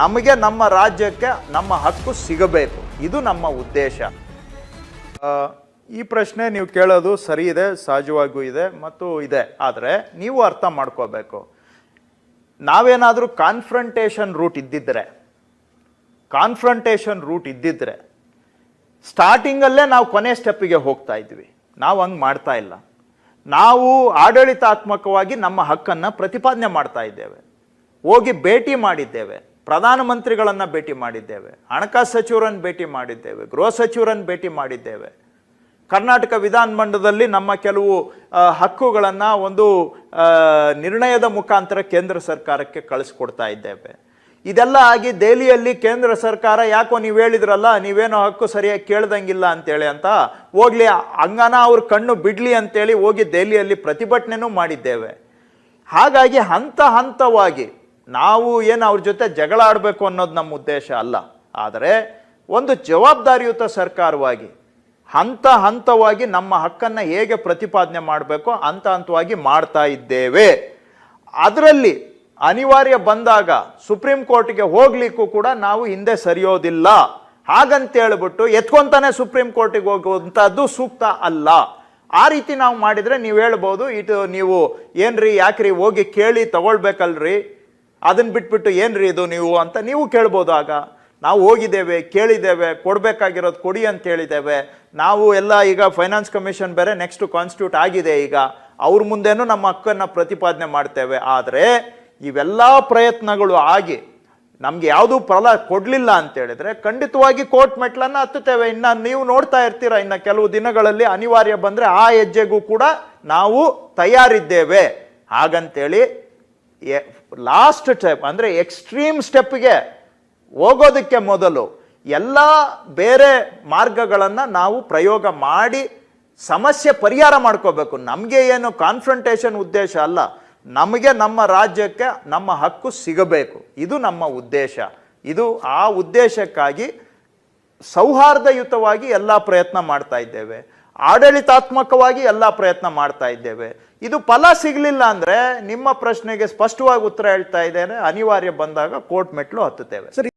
ನಮಗೆ ನಮ್ಮ ರಾಜ್ಯಕ್ಕೆ ನಮ್ಮ ಹಕ್ಕು ಸಿಗಬೇಕು. ಇದು ನಮ್ಮ ಉದ್ದೇಶ. ಈ ಪ್ರಶ್ನೆ ನೀವು ಕೇಳೋದು ಸರಿ ಇದೆ, ಸಹಜವಾಗೂ ಇದೆ, ಮತ್ತು ಇದೆ. ಆದರೆ ನೀವು ಅರ್ಥ ಮಾಡ್ಕೋಬೇಕು. ನಾವೇನಾದರೂ ಕಾನ್ಫ್ರಂಟೇಷನ್ ರೂಟ್ ಇದ್ದಿದ್ದರೆ ಕಾನ್ಫ್ರಂಟೇಷನ್ ರೂಟ್ ಇದ್ದಿದ್ದರೆ ಸ್ಟಾರ್ಟಿಂಗಲ್ಲೇ ನಾವು ಕೊನೆ ಸ್ಟೆಪ್ಪಿಗೆ ಹೋಗ್ತಾ ಇದ್ವಿ. ನಾವು ಹಂಗೆ ಮಾಡ್ತಾ ಇಲ್ಲ. ನಾವು ಆಡಳಿತಾತ್ಮಕವಾಗಿ ನಮ್ಮ ಹಕ್ಕನ್ನು ಪ್ರತಿಪಾದನೆ ಮಾಡ್ತಾ ಇದ್ದೇವೆ. ಹೋಗಿ ಭೇಟಿ ಮಾಡಿದ್ದೇವೆ. ಪ್ರಧಾನಮಂತ್ರಿಗಳನ್ನು ಭೇಟಿ ಮಾಡಿದ್ದೇವೆ, ಹಣಕಾಸು ಸಚಿವರನ್ನು ಭೇಟಿ ಮಾಡಿದ್ದೇವೆ, ಗೃಹ ಸಚಿವರನ್ನು ಭೇಟಿ ಮಾಡಿದ್ದೇವೆ. ಕರ್ನಾಟಕ ವಿಧಾನಮಂಡಲದಲ್ಲಿ ನಮ್ಮ ಕೆಲವು ಹಕ್ಕುಗಳನ್ನು ಒಂದು ನಿರ್ಣಯದ ಮುಖಾಂತರ ಕೇಂದ್ರ ಸರ್ಕಾರಕ್ಕೆ ಕಳಿಸ್ಕೊಡ್ತಾ ಇದ್ದೇವೆ. ಇದೆಲ್ಲ ಆಗಿ ದೆಹಲಿಯಲ್ಲಿ ಕೇಂದ್ರ ಸರ್ಕಾರ ಯಾಕೋ ನೀವು ಹೇಳಿದ್ರಲ್ಲ, ನೀವೇನೋ ಹಕ್ಕು ಸರಿಯಾಗಿ ಕೇಳ್ದಂಗಿಲ್ಲ ಅಂತೇಳಿ ಅಂತ ಹೋಗ್ಲಿ, ಹಂಗನ ಅವ್ರ ಕಣ್ಣು ಬಿಡ್ಲಿ ಅಂತೇಳಿ ಹೋಗಿ ದೆಹಲಿಯಲ್ಲಿ ಪ್ರತಿಭಟನೆನೂ ಮಾಡಿದ್ದೇವೆ. ಹಾಗಾಗಿ ಹಂತ ಹಂತವಾಗಿ ನಾವು ಏನು ಅವ್ರ ಜೊತೆ ಜಗಳ ಆಡಬೇಕು ಅನ್ನೋದು ನಮ್ಮ ಉದ್ದೇಶ ಅಲ್ಲ. ಆದರೆ ಒಂದು ಜವಾಬ್ದಾರಿಯುತ ಸರ್ಕಾರವಾಗಿ, ಹಂತ ಹಂತವಾಗಿ ನಮ್ಮ ಹಕ್ಕನ್ನು ಹೇಗೆ ಪ್ರತಿಪಾದನೆ ಮಾಡಬೇಕು ಹಂತ ಹಂತವಾಗಿ ಮಾಡ್ತಾ ಇದ್ದೇವೆ. ಅದರಲ್ಲಿ ಅನಿವಾರ್ಯ ಬಂದಾಗ ಸುಪ್ರೀಂ ಕೋರ್ಟ್ಗೆ ಹೋಗ್ಲಿಕ್ಕೂ ಕೂಡ ನಾವು ಹಿಂದೆ ಸರಿಯೋದಿಲ್ಲ. ಹಾಗಂತ ಹೇಳ್ಬಿಟ್ಟು ಎತ್ಕೊಂತಾನೆ ಸುಪ್ರೀಂ ಕೋರ್ಟಿಗೆ ಹೋಗುವಂಥದ್ದು ಸೂಕ್ತ ಅಲ್ಲ. ಆ ರೀತಿ ನಾವು ಮಾಡಿದರೆ ನೀವು ಹೇಳ್ಬೋದು, ಇದು ನೀವು ಏನ್ರಿ ಯಾಕ್ರಿ ಹೋಗಿ ಕೇಳಿ ತಗೊಳ್ಬೇಕಲ್ರಿ? ಅದನ್ನ ಬಿಟ್ಬಿಟ್ಟು ಏನ್ರಿ ಇದು ನೀವು ಅಂತ ನೀವು ಕೇಳ್ಬೋದು ಆಗ ನಾವು ಹೋಗಿದ್ದೇವೆ, ಕೇಳಿದ್ದೇವೆ, ಕೊಡಬೇಕಾಗಿರೋದು ಕೊಡಿ ಅಂತ ಹೇಳಿದ್ದೇವೆ. ನಾವು ಎಲ್ಲ ಈಗ ಫೈನಾನ್ಸ್ ಕಮಿಷನ್ ಬೇರೆ ನೆಕ್ಸ್ಟ್ ಕಾನ್ಸ್ಟಿಟ್ಯೂಟ್ ಆಗಿದೆ ಈಗ. ಅವ್ರ ಮುಂದೆನೂ ನಮ್ಮ ಹಕ್ಕನ್ನು ಪ್ರತಿಪಾದನೆ ಮಾಡ್ತೇವೆ. ಆದರೆ ಇವೆಲ್ಲ ಪ್ರಯತ್ನಗಳು ಆಗಿ ನಮ್ಗೆ ಯಾವುದೂ ಫಲ ಕೊಡಲಿಲ್ಲ ಅಂತ ಹೇಳಿದ್ರೆ ಖಂಡಿತವಾಗಿ ಕೋರ್ಟ್ ಮೆಟ್ಲನ್ನ ಹತ್ತುತ್ತೇವೆ. ಇನ್ನು ನೀವು ನೋಡ್ತಾ ಇರ್ತೀರಾ, ಇನ್ನು ಕೆಲವು ದಿನಗಳಲ್ಲಿ ಅನಿವಾರ್ಯ ಬಂದರೆ ಆ ಹೆಜ್ಜೆಗೂ ಕೂಡ ನಾವು ತಯಾರಿದ್ದೇವೆ. ಹಾಗಂತೇಳಿ ಲಾಸ್ಟ್ ಸ್ಟೆಪ್ ಅಂದರೆ ಎಕ್ಸ್ಟ್ರೀಮ್ ಸ್ಟೆಪ್ಗೆ ಹೋಗೋದಕ್ಕೆ ಮೊದಲು ಎಲ್ಲ ಬೇರೆ ಮಾರ್ಗಗಳನ್ನು ನಾವು ಪ್ರಯೋಗ ಮಾಡಿ ಸಮಸ್ಯೆ ಪರಿಹಾರ ಮಾಡ್ಕೋಬೇಕು. ನಮಗೆ ಏನು ಕಾನ್ಫ್ರಂಟೇಷನ್ ಉದ್ದೇಶ ಅಲ್ಲ. ನಮಗೆ ನಮ್ಮ ರಾಜ್ಯಕ್ಕೆ ನಮ್ಮ ಹಕ್ಕು ಸಿಗಬೇಕು. ಇದು ನಮ್ಮ ಉದ್ದೇಶ. ಇದು ಆ ಉದ್ದೇಶಕ್ಕಾಗಿ ಸೌಹಾರ್ದಯುತವಾಗಿ ಎಲ್ಲ ಪ್ರಯತ್ನ ಮಾಡ್ತಾ ಇದ್ದೇವೆ. ಆಡಳಿತಾತ್ಮಕವಾಗಿ ಎಲ್ಲ ಪ್ರಯತ್ನ ಮಾಡ್ತಾ ಇದ್ದೇವೆ. ಇದು ಫಲ ಸಿಗಲಿಲ್ಲ ಅಂದರೆ ನಿಮ್ಮ ಪ್ರಶ್ನೆಗೆ ಸ್ಪಷ್ಟವಾಗಿ ಉತ್ತರ ಹೇಳ್ತಾ ಇದ್ದೇನೆ. ಅನಿವಾರ್ಯ ಬಂದಾಗ ಕೋರ್ಟ್ ಮೆಟ್ಲು ಹತ್ತುತ್ತೇವೆ. ಸರ್.